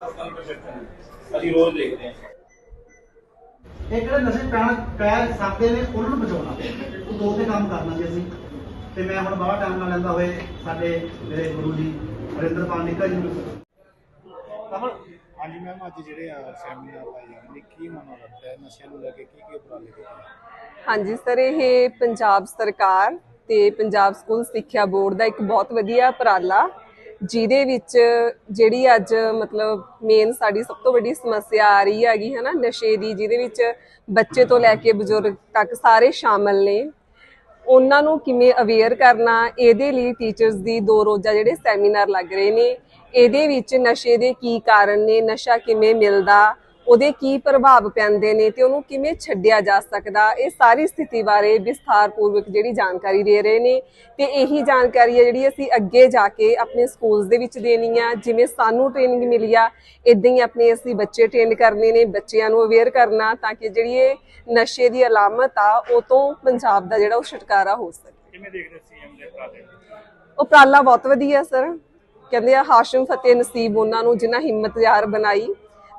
ਅਸੀਂ ਰੋਜ਼ ਦੇਖਦੇ ਹਾਂ। ਇਹ ਕਿਹੜੇ ਨਸ਼ੇ ਪੈਣ ਪੈ ਸਕਦੇ ਨੇ ਉਹਨਾਂ ਨੂੰ ਬਚਾਉਣਾ। ਉਹ ਦੋ ਤੇ ਕੰਮ ਕਰਨਾ ਸੀ ਅਸੀਂ। ਤੇ ਮੈਂ ਹੁਣ ਬਾਹਰ ਟਾਈਮ ਨਾਲ ਲੈਂਦਾ ਹੋਏ ਸਾਡੇ ਮੇਰੇ ਗੁਰੂ ਜੀ ਹਰਿੰਦਰਪਾਲ ਨਿੱਕਾ ਜੀ ਨੂੰ। ਕਮਲ ਹਾਂਜੀ ਮੈਮ ਅੱਜ ਜਿਹੜੇ ਸੈਮੀਨਾਰ ਲਾਏ ਜਾਂਦੇ ਨੇ ਕੀ ਮਨੋਰਥ ਹੈ ਨਸ਼ਿਆਂ ਨੂੰ ਲੈ ਕੇ ਕੀ ਕੀ ਉਪਰਾਲੇ ਕੀਤੇ? ਨੇ? ਹਾਂਜੀ ਸਰ ਇਹ ਪੰਜਾਬ ਸਰਕਾਰ ਤੇ ਪੰਜਾਬ ਸਕੂਲ ਸਿੱਖਿਆ ਬੋਰਡ ਦਾ ਇੱਕ ਬਹੁਤ ਵਧੀਆ ਉਪਰਾਲਾ ਜਿਹਦੇ ਵਿੱਚ ਜਿਹੜੀ ਅੱਜ ਮਤਲਬ ਮੇਨ ਸਾਡੀ ਸਭ ਤੋਂ ਵੱਡੀ ਸਮੱਸਿਆ ਆ ਰਹੀ ਹੈਗੀ ਹੈ ਨਾ ਨਸ਼ੇ ਦੀ, ਜਿਹਦੇ ਵਿੱਚ ਬੱਚੇ ਤੋਂ ਲੈ ਕੇ ਬਜ਼ੁਰਗ ਤੱਕ ਸਾਰੇ ਸ਼ਾਮਲ ਨੇ। ਉਹਨਾਂ ਨੂੰ ਕਿਵੇਂ ਅਵੇਅਰ ਕਰਨਾ, ਇਹਦੇ ਲਈ ਟੀਚਰਸ ਦੀ ਦੋ ਰੋਜ਼ਾ ਜਿਹੜੇ ਸੈਮੀਨਾਰ ਲੱਗ ਰਹੇ ਨੇ। ਇਹਦੇ ਵਿੱਚ ਨਸ਼ੇ ਦੇ ਕੀ ਕਾਰਨ ਨੇ, ਨਸ਼ਾ ਕਿਵੇਂ ਮਿਲਦਾ ਉਹਦੇ ਕੀ ਪ੍ਰਭਾਵ ਪੈਂਦੇ ਨੇ ਤੇ ਉਹਨੂੰ ਕਿਵੇਂ ਛੱਡਿਆ ਜਾ ਸਕਦਾ? ਇਹ ਸਾਰੀ ਸਥਿਤੀ ਬਾਰੇ ਵਿਸਥਾਰਪੂਰਵਕ ਜਿਹੜੀ ਜਾਣਕਾਰੀ ਦੇ ਰਹੇ ਨੇ ਤੇ ਇਹੀ ਜਾਣਕਾਰੀ ਹੈ ਜਿਹੜੀ ਅਸੀਂ ਅੱਗੇ ਜਾ ਕੇ ਆਪਣੇ ਸਕੂਲਸ ਦੇ ਵਿੱਚ ਦੇਣੀ ਆ। ਜਿਵੇਂ ਸਾਨੂੰ ਟ੍ਰੇਨਿੰਗ ਮਿਲੀ ਆ ਇਦਾਂ ਹੀ ਆਪਣੇ ਅਸੀਂ ਬੱਚੇ ਟ੍ਰੇਨ ਕਰਨੇ ਨੇ ਬੱਚਿਆਂ ਨੂੰ ਅਵੇਅਰ ਕਰਨਾ ਤਾਂ ਕਿ ਜਿਹੜੀ ਇਹ ਨਸ਼ੇ ਦੀ ਅਲਾਮਤ ਆ ਉਹ ਤੋਂ ਪੰਜਾਬ ਦਾ ਜਿਹੜਾ ਉਹ ਛੁਟਕਾਰਾ ਹੋ ਸਕੇ। ਕਿਵੇਂ ਦੇਖਦੇ ਸੀਐਮ ਦੇ ਉਪਰਾਲੇ? ਉਪਰਾਲਾ ਬਹੁਤ ਵਧੀਆ ਸਰ। ਕਹਿੰਦੇ ਆ ਹਾਸ਼ਮ ਫਤਿਹ ਨਸੀਬ ਉਹਨਾਂ ਨੂੰ ਜਿਨ੍ਹਾਂ ਹਿੰਮਤ ਯਾਰ ਬਣਾਈ।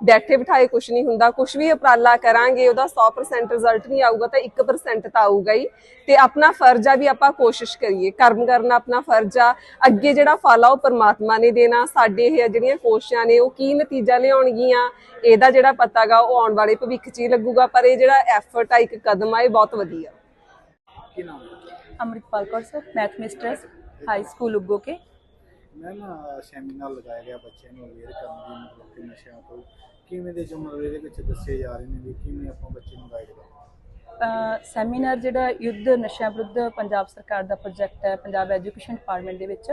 ਬੈਠੇ ਬਿਠਾਏ ਕੁਝ ਨਹੀਂ ਹੁੰਦਾ ਕੁਝ ਵੀ ਉਪਰਾਲਾ ਕਰਾਂਗੇ ਉਹਦਾ 100% ਰਿਜ਼ਲਟ ਨਹੀਂ ਆਊਗਾ ਤਾਂ 1% ਤਾਂ ਆਊਗਾ ਹੀ। ਤੇ ਆਪਣਾ ਫਰਜ਼ ਆ ਵੀ ਆਪਾਂ ਕੋਸ਼ਿਸ਼ ਕਰੀਏ ਕਰਮ ਕਰਨਾ ਆਪਣਾ ਫਰਜ਼ ਆ। ਅੱਗੇ ਜਿਹੜਾ ਫਲ ਆ ਉਹ ਪਰਮਾਤਮਾ ਨੇ ਦੇਣਾ ਸਾਡੇ ਇਹ ਜਿਹੜੀਆਂ ਕੋਸ਼ਿਸ਼ਾਂ ਨੇ ਉਹ ਕੀ ਨਤੀਜਾ ਲਿਆਉਣਗੀਆਂ ਇਹਦਾ ਜਿਹੜਾ ਪਤਾਗਾ ਉਹ ਆਉਣ ਵਾਲੇ ਭਵਿੱਖ 'ਚ ਹੀ ਲੱਗੂਗਾ ਪਰ ਇਹ ਜਿਹੜਾ ਐਫਰਟ ਆ ਇੱਕ ਕਦਮ ਆ ਇਹ ਬਹੁਤ ਵਧੀਆ। ਕੀ ਨਾਮ ਹੈ? Amritpal Kaur sir math mistress high school Uggoke. Ma'am seminar ਲਗਾਇਆ ਗਿਆ ਬੱਚਿਆਂ ਨੂੰ ਅਵੇਅਰ ਕਰਨ ਦੀ, ਮਤਲਬ ਕਿ ਨਸ਼ਿਆਂ ਤੋਂ ਕਿਵੇਂ ਦੇ ਜੋ ਮਤਲਬ ਇਹਦੇ ਵਿੱਚ ਦੱਸੇ ਜਾ ਰਹੇ ਨੇ ਵੀ ਕਿਵੇਂ ਆਪਾਂ ਬੱਚੇ ਨੂੰ ਗਾਈਡ ਕਰਾਂ ਸੈਮੀਨਾਰ ਜਿਹੜਾ ਯੁੱਧ ਨਸ਼ਿਆਂ ਵਿਰੁੱਧ ਪੰਜਾਬ ਸਰਕਾਰ ਦਾ ਪ੍ਰੋਜੈਕਟ ਹੈ, ਪੰਜਾਬ ਐਜੂਕੇਸ਼ਨ ਡਿਪਾਰਟਮੈਂਟ ਦੇ ਵਿੱਚ,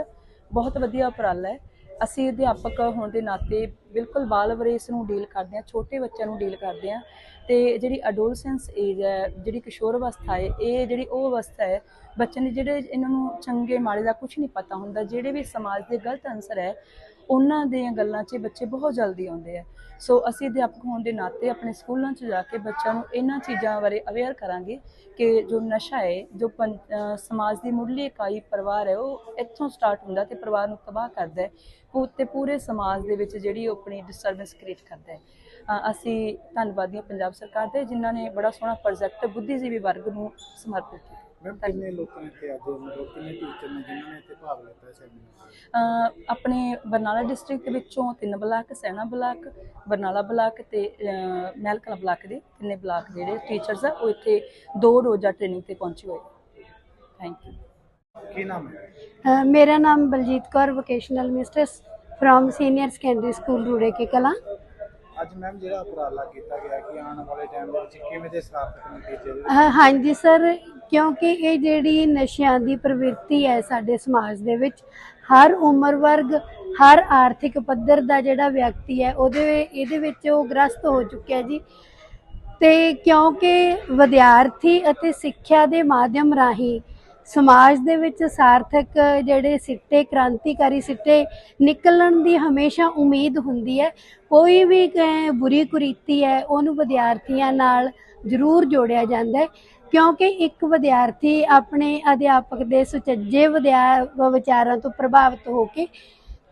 ਬਹੁਤ ਵਧੀਆ ਉਪਰਾਲਾ ਹੈ। ਅਸੀਂ ਅਧਿਆਪਕ ਹੋਣ ਦੇ ਨਾਤੇ ਬਿਲਕੁਲ ਬਾਲਵਰੇ ਇਸ ਨੂੰ ਡੀਲ ਕਰਦੇ ਹਾਂ, ਛੋਟੇ ਬੱਚਿਆਂ ਨੂੰ ਡੀਲ ਕਰਦੇ ਹਾਂ। ਤੇ ਜਿਹੜੀ ਅਡੋਲਸੈਂਸ ਏਜ ਹੈ, ਜਿਹੜੀ ਕਿਸ਼ੋਰ ਅਵਸਥਾ ਹੈ, ਇਹ ਜਿਹੜੀ ਉਹ ਅਵਸਥਾ ਹੈ, ਬੱਚਿਆਂ ਨੇ ਜਿਹੜੇ ਇਹਨਾਂ ਨੂੰ ਚੰਗੇ ਮਾੜੇ ਦਾ ਕੁਝ ਨਹੀਂ ਪਤਾ ਹੁੰਦਾ, ਜਿਹੜੇ ਵੀ ਸਮਾਜ ਦੇ ਗਲਤ ਅਨਸਰ ਹੈ, ਉਹਨਾਂ ਦੀਆਂ ਗੱਲਾਂ 'ਚ ਬੱਚੇ ਬਹੁਤ ਜਲਦੀ ਆਉਂਦੇ ਆ। ਸੋ ਅਸੀਂ ਅਧਿਆਪਕ ਹੋਣ ਦੇ ਨਾਤੇ ਆਪਣੇ ਸਕੂਲਾਂ 'ਚ ਜਾ ਕੇ ਬੱਚਿਆਂ ਨੂੰ ਇਹਨਾਂ ਚੀਜ਼ਾਂ ਬਾਰੇ ਅਵੇਅਰ ਕਰਾਂਗੇ ਕਿ ਜੋ ਨਸ਼ਾ ਹੈ, ਜੋ ਪੰ- ਸਮਾਜ ਦੀ ਮੁੱਢਲੀ ਇਕਾਈ ਪਰਿਵਾਰ ਹੈ, ਉਹ ਇੱਥੋਂ ਸਟਾਰਟ ਹੁੰਦਾ ਤੇ ਪਰਿਵਾਰ ਨੂੰ ਤਬਾਹ ਕਰਦਾ ਹੈ, ਪੂ- ਤੇ ਪੂਰੇ ਸਮਾਜ ਦੇ ਵਿੱਚ ਜਿਹੜੀ ਉਹ ਆਪਣੀ ਡਿਸਟਰਬੈਂਸ ਕ੍ਰੀਏਟ ਕਰਦਾ ਹੈ। ਅਸੀਂ ਧੰਨਵਾਦੀ ਹਾਂ ਪੰਜਾਬ ਸਰਕਾਰ ਦੇ ਜਿਨ੍ਹਾਂ ਨੇ ਬੜਾ ਸੋਹਣਾ ਪ੍ਰੋਜੈਕਟ ਬੁੱਧੀਜੀਵੀ ਵਰਗ ਨੂੰ ਸਮਰਪਿਤ ਕੀਤਾ। ਮੈਮ ਕਿੰਨੇ ਲੋਕਾਂ ਨੇ ਇੱਥੇ ਅੱਜ ਮਤਲਬ ਕਿੰਨੇ ਟੀਚਰ ਨੇ ਜਿਨ੍ਹਾਂ ਨੇ ਇੱਥੇ ਭਾਗ ਲਿੱਤਾ ਸੈਮੀਨਾਰ ਅਹ ਆਪਣੇ ਬਰਨਾਲਾ ਡਿਸਟ੍ਰਿਕਟ ਦੇ ਵਿੱਚੋਂ ਤਿੰਨ block Sehna block Barnala block ਤੇ ਮਹਿਲਕਲਾਂ ਬਲਾਕ ਦੇ ਤਿੰਨੇ ਬਲਾਕ ਜਿਹੜੇ ਟੀਚਰਸ ਆ ਉਹ ਇੱਥੇ ਦੋ ਰੋਜ਼ਾ ਟ੍ਰੇਨਿੰਗ ਤੇ ਪਹੁੰਚੇ ਹੋਏ। ਥੈਂਕ ਯੂ ਕੀ ਨਾਮ ਹੈ? ਮੇਰਾ ਨਾਮ Baljit Kaur vocational mistress from senior secondary school Rure Ke Kalan. ਅੱਜ ਮੈਮ ਜਿਹੜਾ ਉਪਰਾਲਾ ਕੀਤਾ ਗਿਆ ਕਿ ਆਉਣ ਵਾਲੇ ਟਾਈਮ ਵਿੱਚ ਕਿਵੇਂ ਦੇ ਸਾਰਥਕ ਨਤੀਜੇ ਜਿਹੜੇ ਹਾਂਜੀ ਸਰ, ਕਿਉਂਕਿ ਇਹ ਜਿਹੜੀ ਨਸ਼ਿਆਂ ਦੀ ਪ੍ਰਵਿਰਤੀ ਹੈ ਸਾਡੇ ਸਮਾਜ ਦੇ ਵਿੱਚ, ਹਰ ਉਮਰ ਵਰਗ, ਹਰ ਆਰਥਿਕ ਪੱਧਰ ਦਾ ਜਿਹੜਾ ਵਿਅਕਤੀ ਹੈ, ਉਹਦੇ, ਇਹਦੇ ਵਿੱਚ ਉਹ ਗ੍ਰਸਤ ਹੋ ਚੁੱਕਿਆ ਜੀ। ਤੇ ਕਿਉਂਕਿ ਵਿਦਿਆਰਥੀ ਅਤੇ ਸਿੱਖਿਆ ਦੇ ਮਾਧਿਅਮ ਰਾਹੀਂ ਸਮਾਜ ਦੇ ਵਿੱਚ ਸਾਰਥਕ ਜਿਹੜੇ ਸਿੱਟੇ, ਕ੍ਰਾਂਤੀਕਾਰੀ ਸਿੱਟੇ ਨਿਕਲਣ ਦੀ ਹਮੇਸ਼ਾ ਉਮੀਦ ਹੁੰਦੀ ਹੈ। ਕੋਈ ਵੀ ਕ- ਬੁਰੀ ਕੁਰੀਤੀ ਹੈ, ਉਹਨੂੰ ਵਿਦਿਆਰਥੀਆਂ ਨਾਲ ਜ਼ਰੂਰ ਜੋੜਿਆ ਜਾਂਦਾ ਹੈ। ਕਿਉਂਕਿ ਇੱਕ ਵਿਦਿਆਰਥੀ ਆਪਣੇ ਅਧਿਆਪਕ ਦੇ ਸੁਚੱਜੇ ਵਿਦਿਆ ਵਿਚਾਰਾਂ ਤੋਂ ਪ੍ਰਭਾਵਿਤ ਹੋ ਕੇ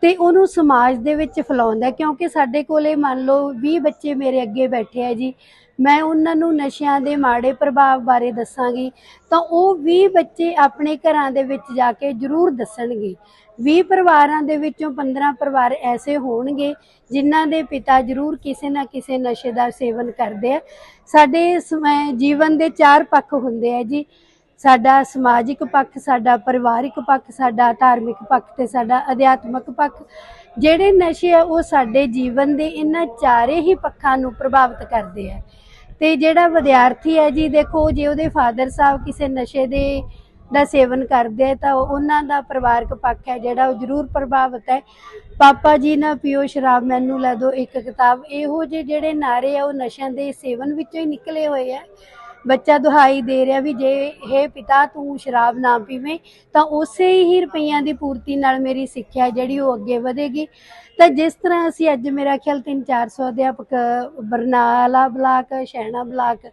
ਤੇ ਉਹਨੂੰ ਸਮਾਜ ਦੇ ਵਿੱਚ ਫੈਲਾਉਂਦਾ ਕਿਉਂਕਿ ਸਾਡੇ ਕੋਲੇ ਮੰਨ ਲਓ 20 ਬੱਚੇ ਮੇਰੇ ਅੱਗੇ ਬੈਠੇ ਆ ਜੀ, ਮੈਂ ਉਹਨਾਂ ਨੂੰ ਨਸ਼ਿਆਂ ਦੇ ਮਾੜੇ ਪ੍ਰਭਾਵ ਬਾਰੇ ਦੱਸਾਂਗੀ, ਤਾਂ ਉਹ 20 ਬੱਚੇ ਆਪਣੇ ਘਰਾਂ ਦੇ ਵਿੱਚ ਜਾ ਕੇ ਜ਼ਰੂਰ ਦੱਸਣਗੇ। 20 ਪਰਿਵਾਰਾਂ ਦੇ ਵਿੱਚੋਂ 15 ਪਰਿਵਾਰ ਐਸੇ ਹੋਣਗੇ, ਜਿਨ੍ਹਾਂ ਦੇ ਪਿਤਾ ਜ਼ਰੂਰ ਕਿਸੇ ਨਾ ਕਿਸੇ ਨਸ਼ੇ ਦਾ ਸੇਵਨ ਕਰਦੇ ਆ। ਸਾਡੇ ਸਮ- ਜੀਵਨ ਦੇ ਚਾਰ ਪੱਖ ਹੁੰਦੇ ਆ ਜੀ ਸਾਡਾ ਸਮਾਜਿਕ ਪੱਖ, ਸਾਡਾ ਪਰਿਵਾਰਿਕ ਪੱਖ, ਸਾਡਾ ਧਾਰਮਿਕ ਪੱਖ ਤੇ ਸਾਡਾ ਅਧਿਆਤਮਿਕ ਪੱਖ, ਜਿਹੜੇ ਨਸ਼ੇ ਆ ਉਹ ਸਾਡੇ ਜੀਵਨ ਦੇ ਇਹਨਾਂ ਚਾਰੇ ਹੀ ਪੱਖਾਂ ਨੂੰ ਪ੍ਰਭਾਵਿਤ ਕਰਦੇ ਆ। ਤੇ ਜਿਹੜਾ ਵਿਦਿਆਰਥੀ ਹੈ ਜੀ, ਦੇਖੋ ਜੇ ਉਹਦੇ ਫਾਦਰ ਸਾਹਿਬ ਕਿਸੇ ਨਸ਼ੇ ਦੇ, ਦਾ ਸੇਵਨ ਕਰਦੇ ਆ, ਤਾਂ ਉਹਨਾਂ ਦਾ ਪਰਿਵਾਰਕ ਪੱਖ ਹੈ ਜਿਹੜਾ ਉਹ ਜ਼ਰੂਰ ਪ੍ਰਭਾਵਿਤ ਹੈ। ਪਾਪਾ ਜੀ ਨਾ ਪੀਓ ਸ਼ਰਾਬ, ਮੈਨੂੰ ਲੈ ਦਿਓ ਇੱਕ ਕਿਤਾਬ। ਇਹੋ ਜਿਹੇ ਜਿਹੜੇ ਨਾਰੇ ਆ, ਉਹ ਨਸ਼ਿਆਂ ਦੇ ਸੇਵਨ ਵਿੱਚੋਂ ਹੀ ਨਿਕਲੇ ਹੋਏ ਆ। ਬੱਚਾ ਦੁਹਾਈ ਦੇ ਰਿਹਾ ਵੀ ਜੇ ਹੇ ਪਿਤਾ ਤੂੰ ਸ਼ਰਾਬ ਨਾ ਪੀਵੇਂ, ਤਾਂ ਉਸੇ ਹੀ ਰੁਪਈਆਂ ਦੀ ਪੂਰਤੀ ਨਾਲ ਮੇਰੀ ਸਿੱਖਿਆ ਜਿਹੜੀ ਉਹ ਅੱਗੇ ਵਧੇਗੀ। ਤਾਂ ਜਿਸ ਤਰ੍ਹਾਂ ਅਸੀਂ ਅੱਜ ਮੇਰਾ ਖਿਆਲ 3-400 ਅਧਿਆਪਕ, ਬਰਨਾਲਾ ਬਲਾਕ, ਸ਼ਹਿਣਾ ਬਲਾਕ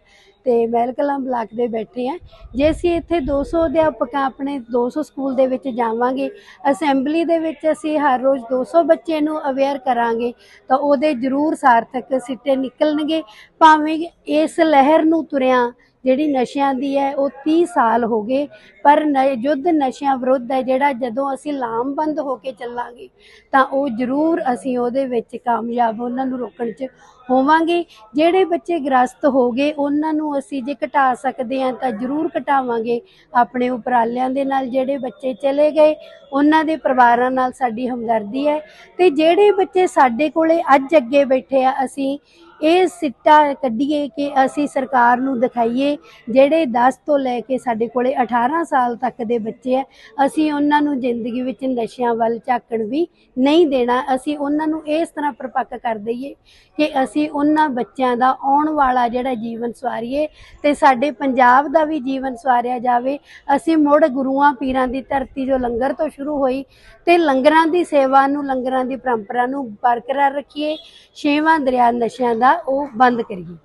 ਤੇ ਮਹਿਲ ਕਲਾਂ ਬਲਾਕ ਦੇ ਬੈਠੇ ਆ। ਜੇ ਅਸੀਂ ਇੱਥੇ 200 ਅਧਿਆਪਕਾਂ ਆਪਣੇ 200 ਸਕੂਲ ਦੇ ਵਿੱਚ ਜਾਵਾਂਗੇ, ਅਸੈਂਬਲੀ ਦੇ ਵਿੱਚ ਅਸੀਂ ਹਰ ਰੋਜ਼ 200 ਬੱਚੇ ਨੂੰ ਅਵੇਅਰ ਕਰਾਂਗੇ, ਤਾਂ ਉਹਦੇ ਜ਼ਰੂਰ ਸਾਰਥਕ ਸਿੱਟੇ ਨਿਕਲਣਗੇ। ਭਾਵੇਂ ਇਸ ਲਹਿਰ ਨੂੰ ਤੁਰਿਆਂ ਜਿਹੜੀ ਨਸ਼ਿਆਂ ਦੀ ਹੈ, ਉਹ 30 ਸਾਲ ਹੋ ਗਏ। ਪਰ ਨ- ਯੁੱਧ ਨਸ਼ਿਆਂ ਵਿਰੁੱਧ ਹੈ, ਜਿਹੜਾ ਜਦੋਂ ਅਸੀਂ ਲਾਮਬੰਦ ਹੋ ਕੇ ਚੱਲਾਂਗੇ, ਤਾਂ ਉਹ ਜ਼ਰੂਰ ਅਸੀਂ ਉਹਦੇ ਵਿੱਚ ਕਾਮਯਾਬ, ਉਹਨਾਂ ਨੂੰ ਰੋਕਣ 'ਚ ਹੋਵਾਂਗੇ। ਜਿਹੜੇ ਬੱਚੇ ਗ੍ਰਸਤ ਹੋ ਗਏ, ਉਹਨਾਂ ਨੂੰ ਅਸੀਂ ਜੇ ਘਟਾ ਸਕਦੇ ਹਾਂ, ਤਾਂ ਜ਼ਰੂਰ ਘਟਾਵਾਂਗੇ। ਆਪਣੇ ਉਪਰਾਲਿਆਂ ਦੇ ਨਾਲ ਜਿਹੜੇ ਬੱਚੇ ਚਲੇ ਗਏ, ਉਹਨਾਂ ਦੇ ਪਰਿਵਾਰਾਂ ਨਾਲ ਸਾਡੀ ਹਮਦਰਦੀ ਹੈ। ਤੇ ਜਿਹੜੇ ਬੱਚੇ ਸਾਡੇ ਕੋਲੇ ਅੱਜ ਅੱਗੇ ਬੈਠੇ ਆ, ਅਸੀਂ ਇਹ ਸਿੱਟਾ ਕੱਢੀਏ ਕਿ ਅਸੀਂ ਸਰਕਾਰ ਨੂੰ ਦਿਖਾਈਏ, ਜਿਹੜੇ 10 ਤੋਂ ਲੈ ਕੇ ਸਾਡੇ ਕੋਲੇ 18 ਸਾਲ ਤੱਕ ਦੇ ਬੱਚੇ ਆ, ਅਸੀਂ ਉਹਨਾਂ ਨੂੰ ਜ਼ਿੰਦਗੀ ਵਿੱਚ ਨਸ਼ਿਆਂ ਵੱਲ ਝਾਕਣ ਵੀ ਨਹੀਂ ਦੇਣਾ। ਅਸੀਂ ਉਹਨਾਂ ਨੂੰ ਇਸ ਤਰ੍ਹਾਂ ਪਰਪੱਕ ਕਰ ਦਈਏ ਕਿ ਅਸੀਂ ਉਹਨਾਂ ਬੱਚਿਆਂ ਦਾ ਆਉਣ ਵਾਲਾ ਜਿਹੜਾ ਜੀਵਨ ਸਵਾਰੀਏ ਤੇ ਸਾਡੇ ਪੰਜਾਬ ਦਾ ਵੀ ਜੀਵਨ ਸਵਾਰਿਆ ਜਾਵੇ। ਅਸੀਂ ਮੁੜ ਗੁਰੂਆਂ ਪੀਰਾਂ ਦੀ ਧਰਤੀ ਜੋ ਲੰਗਰ ਤੋਂ ਸ਼ੁਰੂ ਹੋਈ ਤੇ ਲੰਗਰਾਂ ਦੀ ਸੇਵਾ ਨੂੰ, ਲੰਗਰਾਂ ਦੀ ਪਰੰਪਰਾ ਨੂੰ ਬਰਕਰਾਰ ਰੱਖੀਏ। ਛੇਵਾਂ ਦਰਿਆ ਨਸ਼ਿਆਂ ਦਾ ਦਾ ਉਹ ਬੰਦ ਕਰੀਏ।